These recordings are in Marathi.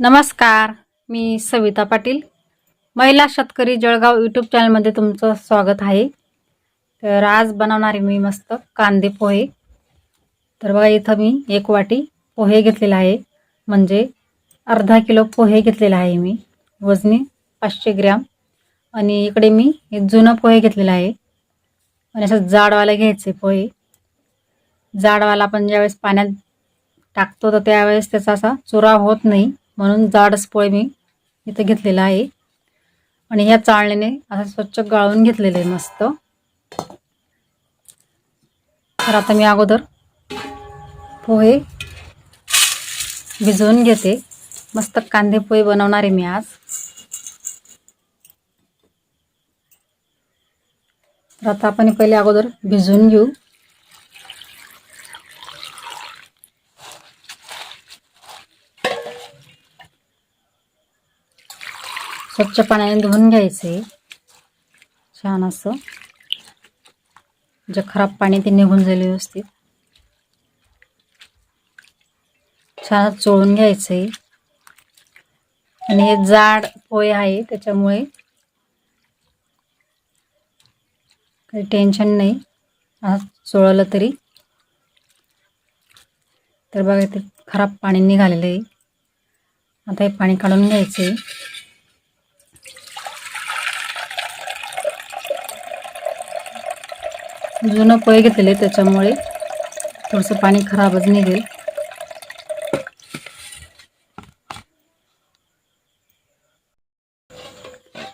नमस्कार मी सविता पाटील. महिला शेतकरी जळगाव यूट्यूब चॅनलमध्ये तुमचं स्वागत आहे. तर आज बनवणारे मी मस्त कांदे पोहे. तर बघा इथं मी एक वाटी पोहे घेतलेला आहे. म्हणजे अर्धा किलो पोहे घेतलेला आहे मी. वजनी पाचशे ग्रॅम. आणि इकडे मी हे जुनं पोहे घेतलेलं आहे. आणि असं जाडवाला घ्यायचे पोहे. जाडवाला आपण ज्यावेळेस पाण्यात टाकतो तर त्यावेळेस त्याचा असा चुरा होत नाही. म्हणून जाडच पोळे मी इथं घेतलेला आहे. आणि ह्या चाळणीने असं स्वच्छ गाळून घेतलेलं आहे मस्त. तर आता मी अगोदर पोहे भिजवून घेते. मस्त कांदे पोहे बनवणार आहे मी आज. तर आता आपण पहिले अगोदर भिजवून घेऊ. स्वच्छ पाण्याने धुवून घ्यायचे. छान असं. जे खराब पाणी ते निघून जाईल व्यवस्थित. छान चोळून घ्यायचे. आणि हे जाड पोहे आहे त्याच्यामुळे काही टेन्शन नाही. आज चोळलं तरी. तर बघा ते खराब पाणी निघालेलं आहे. आता हे पाणी काढून घ्यायचं. जुनं पोहे घेतलेले त्याच्यामुळे थोडंसं पाणी खराबच निघेल.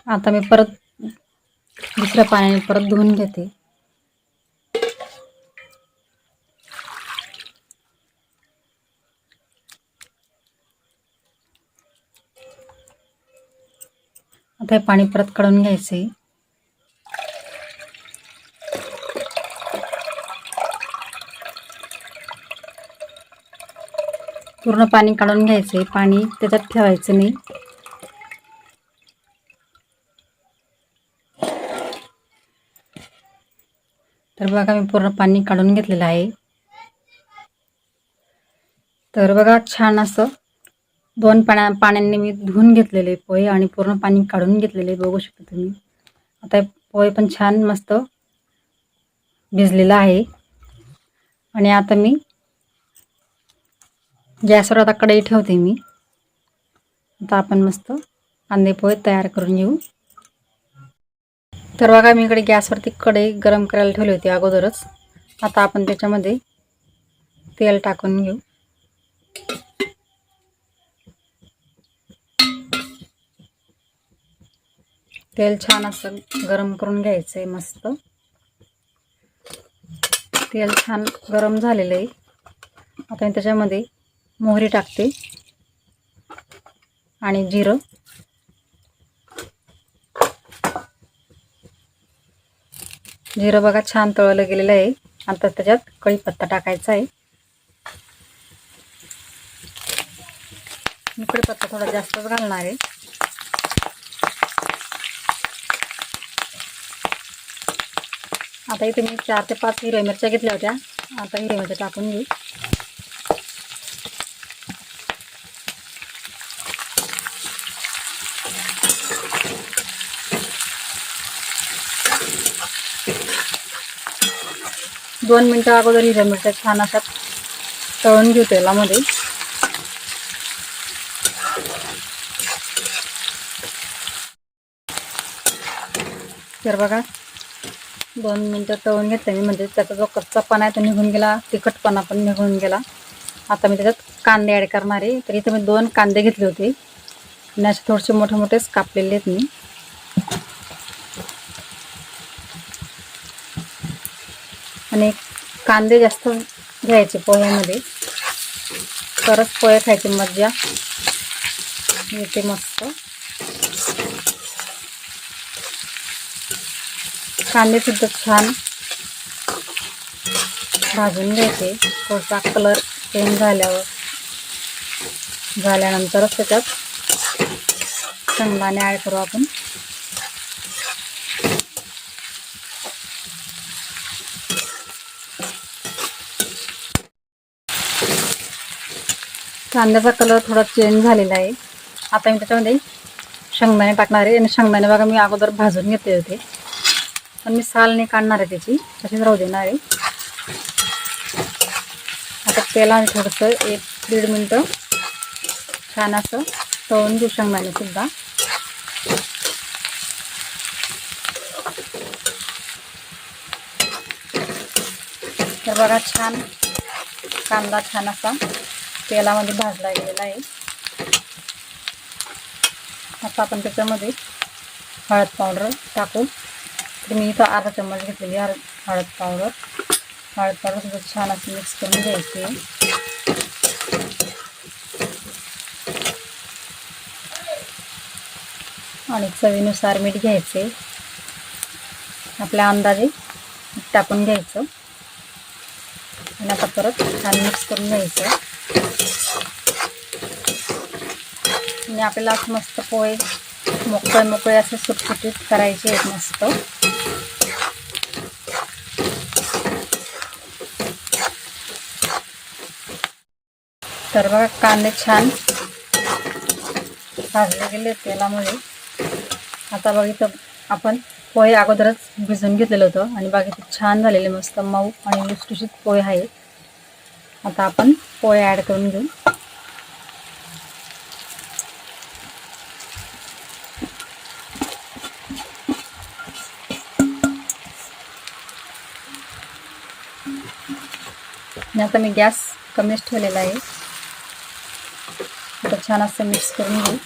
आता मी परत दुसऱ्या पाण्याने परत धुवून घेते. आता हे पाणी परत काढून घ्यायचं आहे पूर्ण पाणी काढून घ्यायचं आहे पाणी त्याच्यात ठेवायचं नाही. तर बघा मी पूर्ण पाणी काढून घेतलेलं आहे. तर बघा छान असं दोन पाण्या पाण्याने मी धुवून घेतलेले पोहे आणि पूर्ण पाणी काढून घेतलेले बघू शकता तुम्ही. आता पोहे पण छान मस्त भिजलेलं आहे. आणि आता मी गॅसवर आता कढई ठेवते मी. आता आपण मस्त कांदे पोहे तयार करून घेऊ. तर बघा मी इकडे गॅसवरती कढई गरम करायला ठेवली होती अगोदरच. आता आपण त्याच्यामध्ये तेल टाकून घेऊ. तेल छान असं गरम करून घ्यायचं आहे मस्त. तेल छान गरम झालेलं आहे. आता त्याच्यामध्ये मोहरी टाकते. आणि जिरं. जिरं बघा छान तळलं गेलेलं आहे. आता त्याच्यात कढीपत्ता टाकायचा आहे. मी कढीपत्ता थोडा जास्तच घालणार आहे. आता इथे मी चार ते पाच हिरव्या मिरच्या घेतल्या होत्या. आता हिरव्या मिरच्या टाकून घेऊ. दोन मिनटं अगोदर हिरव्या मिरच्या छान अशा तळून घेऊ तेलामध्ये. तर बघा दोन मिनटं तळून घेतले मी म्हणजे त्याचा जो कच्चापणा आहे तो निघून गेला तिखटपणा पण निघून गेला. आता मी त्याच्यात कांदे ॲड करणार आहे. तर इथे मी दोन कांदे घेतले होते. आणि असे थोडेसे मोठे मोठेच कापलेले आहेत मी. आणि कांदे जास्त घ्यायचे पोह्यामध्ये. तरच पोहे खायची मज्जा. येते मस्त. कांदे सुद्धा छान भाजून घ्यायचे. थोडासा कलर चेंज झाल्यावर. झाल्यानंतरच त्याच्यात शेंगदाणे ॲड करू आपण. कांद्याचा कलर थोडा चेंज झालेला आहे. आता मी त्याच्यामध्ये शेंगदाणे टाकणार आहे. आणि शेंगदाणे बघा मी अगोदर भाजून घेतले होते. पण मी साल नाही काढणार आहे त्याची. तशीच राहू देणार आहे. आता तेला थोडंसं एक दीड मिनटं छान असं तळून घेऊ शेंगदाणे सुद्धा. तर बघा छान कांदा छान असा तेलामध्ये भाजला गेलेला आहे. आता आपण त्याच्यामध्ये हळद पावडर टाकू तर मी इथं अर्धा चम्मच घेतलेली हळद हळद पावडर. हळद पावडर सुद्धा छान असं मिक्स करून घ्यायची. आणि चवीनुसार मीठ घ्यायचे. आपल्या अंदाजे टाकून घ्यायचं. आणि आता परत छान मिक्स करून घ्यायचं. आणि आपल्याला असं मस्त पोहे मोकळे मोकळे असे सुटसुटीत करायचे आहेत मस्त. तर बघा कांदे छान भाजले गेले तेलामध्ये आता बघितलं आपण पोहे अगोदरच भिजवून घेतलेलं होतं आणि बाकी छान झालेले मस्त मऊ आणि लुसटुशीत पोहे आहेत. आता अपन पोहे ऐड घेऊ. आता मी गॅस कमीच आता छान मिक्स घेऊ.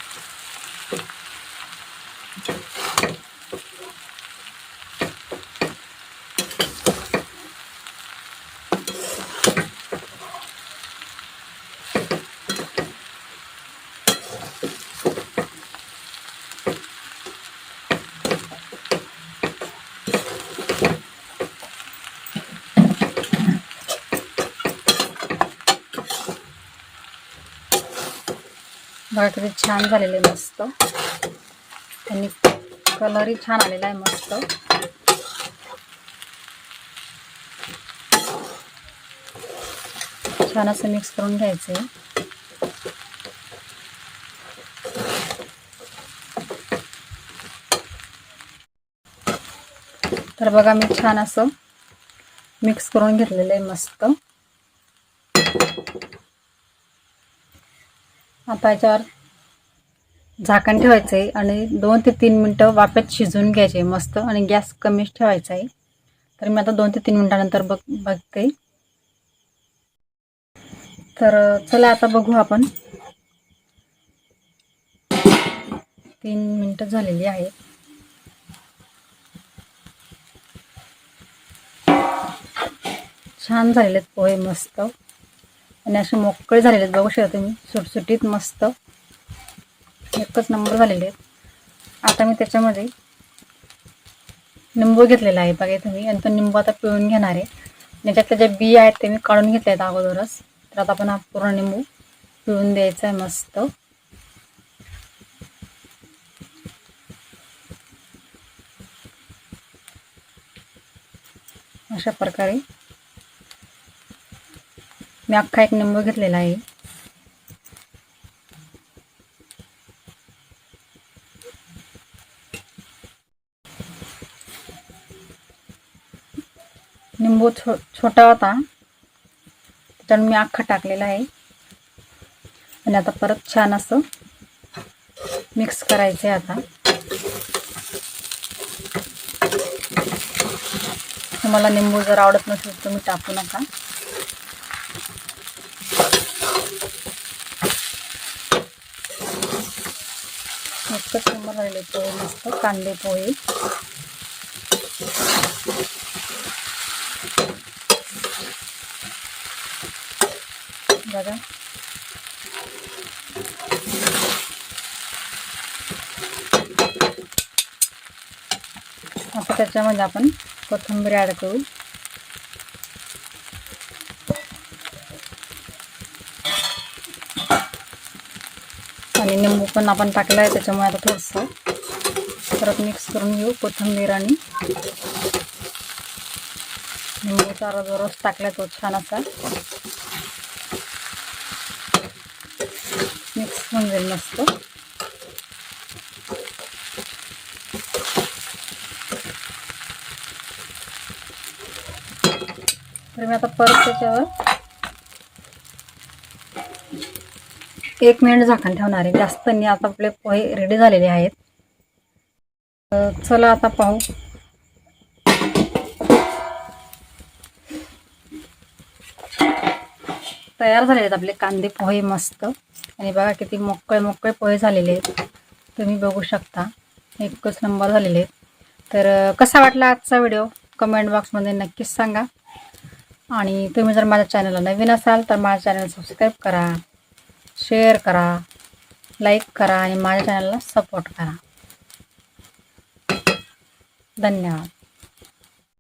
बघा किती छान झालेले आहे मस्त. आणि कलरही छान आलेला आहे मस्त. छान असं मिक्स करून घ्यायचं आहे तर बघा मी छान असं मिक्स करून घेतलेलं आहे मस्त. आता याच्यावर झाकण ठेवायचं आहे आणि दोन ते तीन मिनटं वाफेत शिजवून घ्यायचे मस्त. आणि गॅस कमीच ठेवायचा आहे. तर मी आता दोन ते तीन मिनटानंतर बघ बघते. तर चला आता बघू आपण. तीन मिनटं झालेली आहेत. छान झालेले पोहे मस्त. आणि असे मोकळे झालेले आहेत. बघू शकता तुम्ही. सुटसुटीत मस्त. एकच नंबर झालेले आहेत. आता मी त्याच्यामध्ये निंबू घेतलेला आहे. बघा तुम्ही. आणि तो निंबू आता पिळून घेणार आहे. आणि त्यातल्या ज्या बिया आहेत ते मी काढून घेतले आहेत अगोदरच. तर आता आपण हा पूर्ण निंबू पिळून द्यायचा आहे मस्त. अशा प्रकारे मी अख्खा एक निंबू घेतलेला आहे. निंबू छो छोटा होता. तर मी अख्खा टाकलेला आहे. आणि आता परत छान असं मिक्स करायचं आहे आता. तुम्हाला निंबू जर आवडत नसेल तर तुम्ही टाकू नका. मस्त समोर राहिले पोहे मस्त कांदे पोहे. बघा. आता त्याच्यामध्ये आपण कोथिंबीर ॲड करू. आणि निंबू पण आपण टाकला आहे त्याच्यामुळे आता थोडंसं परत मिक्स करून घेऊ कोथंबीर आणि निंबूचा रस रस टाकला तो छान असा मिक्स होऊन जाईल मस्त. तर मी आता परत त्याच्यावर एक मिनिट झाकण ठेवणार आहे. जास्त नाही. आता आपले पोहे रेडी झालेले आहेत. तर चला आता पाहू. तयार झालेले आहेत आपले कांदे पोहे मस्त. आणि बघा किती मोकळे मोकळे पोहे झालेले आहेत. तुम्ही बघू शकता. एकच नंबर झालेले आहेत. तर कसा वाटला आजचा व्हिडिओ? कमेंट बॉक्समध्ये नक्कीच सांगा. आणि तुम्ही जर माझ्या चॅनलला नवीन असाल तर माझ्या चॅनल सबस्क्राईब करा. शेअर करा लाईक करा आणि माझ्या चॅनलला सपोर्ट करा. धन्यवाद.